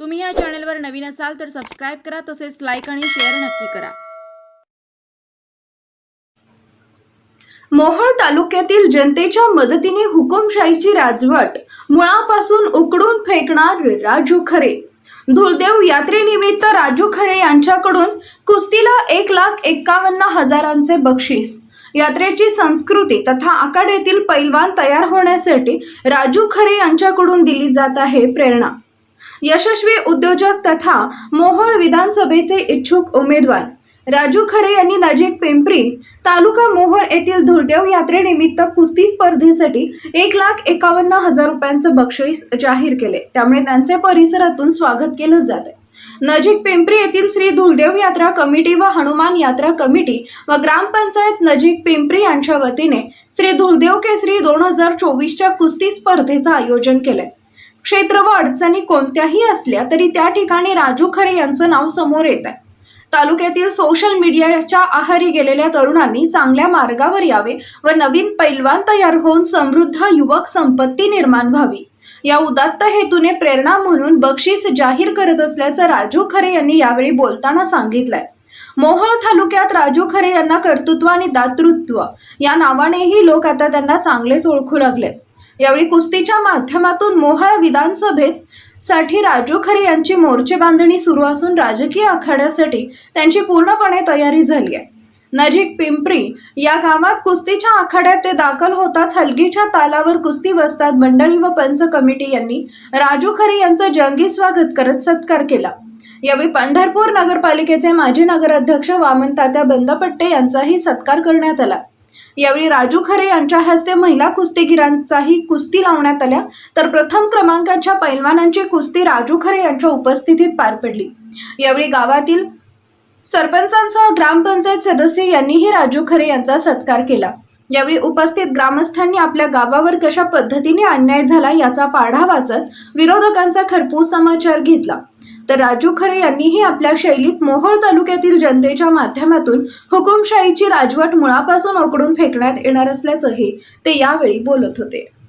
तुम्ही या चॅनलवर नवीन असाल तर सबस्क्राईब करा तसेच लाईक आणि शेअर नक्की करा. मोहोळ तालुक्यातील जनतेच्या मदतीने हुकुमशाहीची राजवट मुळापासून उकडून फेकणार राजू खरे. धुळदेव यात्रेनिमित्त राजू खरे यांच्याकडून कुस्तीला एक लाख एक्कावन्न हजारांचे बक्षीस. यात्रेची संस्कृती तथा आखाड्यातील पैलवान तयार होण्यासाठी राजू खरे यांच्याकडून दिली जात आहे प्रेरणा. यशस्वी उद्योजक तथा मोहोळ विधानसभेचे इच्छुक उमेदवार. राजू खरे यांनी नजीक पिंपरी तालुका मोहोळ येथील धुळदेव यात्रेनिमित्त कुस्ती स्पर्धेसाठी एक लाख एकावन्न हजार रुपयांचं बक्षीस जाहीर केले. त्यामुळे त्यांचे परिसरातून स्वागत केलं जात आहे नजीक पिंपरी येथील श्री धुळदेव यात्रा कमिटी व हनुमान यात्रा कमिटी व ग्रामपंचायत नजीक पिंपरी यांच्या वतीने श्री धुळदेव केसरी दोन हजार चोवीसच्या कुस्ती स्पर्धेचं आयोजन केलंय. क्षेत्र व अडचणी कोणत्याही असल्या तरी त्या ठिकाणी राजू खरे यांचं नाव समोर येत आहे तालुक्यातील सोशल मीडियाच्या आहारी गेलेल्या तरुणांनी चांगल्या मार्गावर यावे व नवीन पैलवान तयार होऊन समृद्ध युवक संपत्ती निर्माण व्हावी. या उदात्त हेतूने प्रेरणा म्हणून बक्षीस जाहीर करत असल्याचं राजू खरे यांनी यावेळी बोलताना सांगितलंय. मोहोळ तालुक्यात राजू खरे यांना कर्तृत्व आणि दातृत्व या नावानेही लोक आता त्यांना चांगलेच ओळखू लागलेत. यावेळी कुस्तीच्या माध्यमातून मोहाळ विधानसभेत साठी राजू खरे यांची मोर्चे बांधणी सुरू असून राजकीय आखाड्यासाठी त्यांची पूर्णपणे तयारी झाली आहे. नजीक पिंपरी या गावात कुस्तीच्या आखाड्यात ते दाखल होताच हलगीच्या तालावर कुस्ती वस्तात मंडळी व पंच कमिटी यांनी राजू खरे यांचं जंगी स्वागत करत सत्कार केला. यावेळी पंढरपूर नगरपालिकेचे माजी नगराध्यक्ष वामन तात्या बंदपट्टे यांचाही सत्कार करण्यात आला. यावेळी राजू खरे यांच्या हस्ते महिला कुस्तीगिरांचाही कुस्ती लावण्यात आल्या. तर प्रथम क्रमांकाच्या पैलवानांची कुस्ती राजू खरे यांच्या उपस्थितीत पार पडली. यावेळी गावातील सरपंचांसह ग्रामपंचायत सदस्य यांनीही राजू खरे यांचा सत्कार केला. यावेळी उपस्थित ग्रामस्थांनी आपल्या गावावर कशा पद्धतीने अन्याय झाला याचा पाढा वाचत विरोधकांचा खरपूस समाचार घेतला. तर राजू खरे यांनीही आपल्या शैलीत मोहोळ तालुक्यातील जनतेच्या माध्यमातून हुकुमशाहीची राजवट मुळापासून उकडून फेकण्यात येणार असल्याचंही ते यावेळी बोलत होते.